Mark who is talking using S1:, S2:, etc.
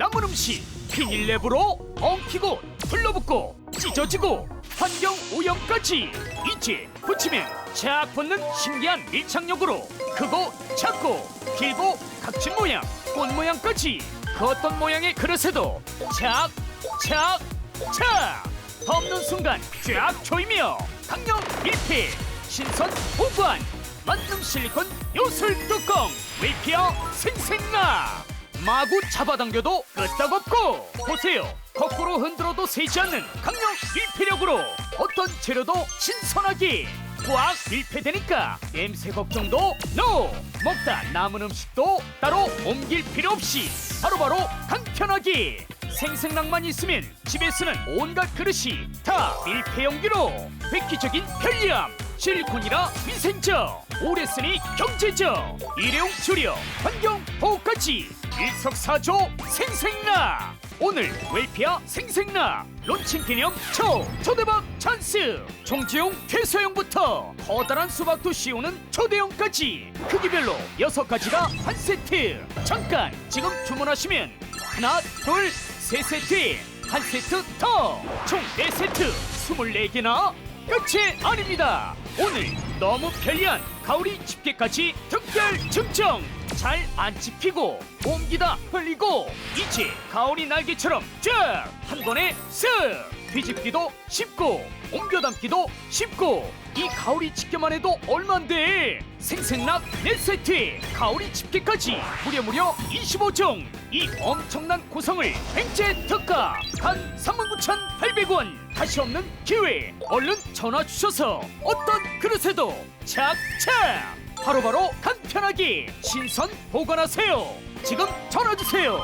S1: 남은 음식 비닐랩으로 엉키고 둘러붙고 찢어지고 환경 오염까지 이제 붙이면 착 붙는 신기한 밀착력으로 크고 작고 길고 각진 모양 꽃 모양까지 그 어떤 모양의 그릇에도 착착착 덮는 순간 쫙 조이며 강력 밀폐 신선 보관 만능 실리콘 요술 뚜껑 웨피어 생생나 마구 잡아당겨도 끄떡 없고 보세요. 거꾸로 흔들어도 새지 않는 강력 밀폐력으로 어떤 재료도 신선하게 꽉 밀폐되니까 냄새 걱정도 NO. 먹다 남은 음식도 따로 옮길 필요 없이 바로바로 간편하게 생생랑만 있으면 집에 쓰는 온갖 그릇이 다 밀폐 용기로 획기적인 편리함 실리콘이라 위생적 오래 쓰니 경제적 일회용 조려 환경 보호까지 일석사조 생생나. 오늘 웰피아 생생나. 론칭 기념 초 초대박 찬스. 종지용 최소형부터 커다란 수박도 씌우는 초대형까지. 크기별로 여섯 가지가 한 세트. 잠깐 지금 주문하시면 하나 둘 세 세트에 한 세트 더 총 네 세트. 스물네 개나 끝이 아닙니다. 오늘 너무 편리한 가오리 집게까지 특별 증정. 잘안 집히고 옮기다 흘리고 이제 가오리 날개처럼 쫙 한 번에 쓱 뒤집기도 쉽고 옮겨 담기도 쉽고 이 가오리 집게만 해도 얼만데 생생낙 네 세트에 가오리 집게까지 무려 무려 25종 이 엄청난 구성을 횡재 특가 한 39,800원 다시 없는 기회 얼른 전화 주셔서 어떤 그릇에도 착착 바로 바로 간편하게 신선 보관하세요. 지금 전화 주세요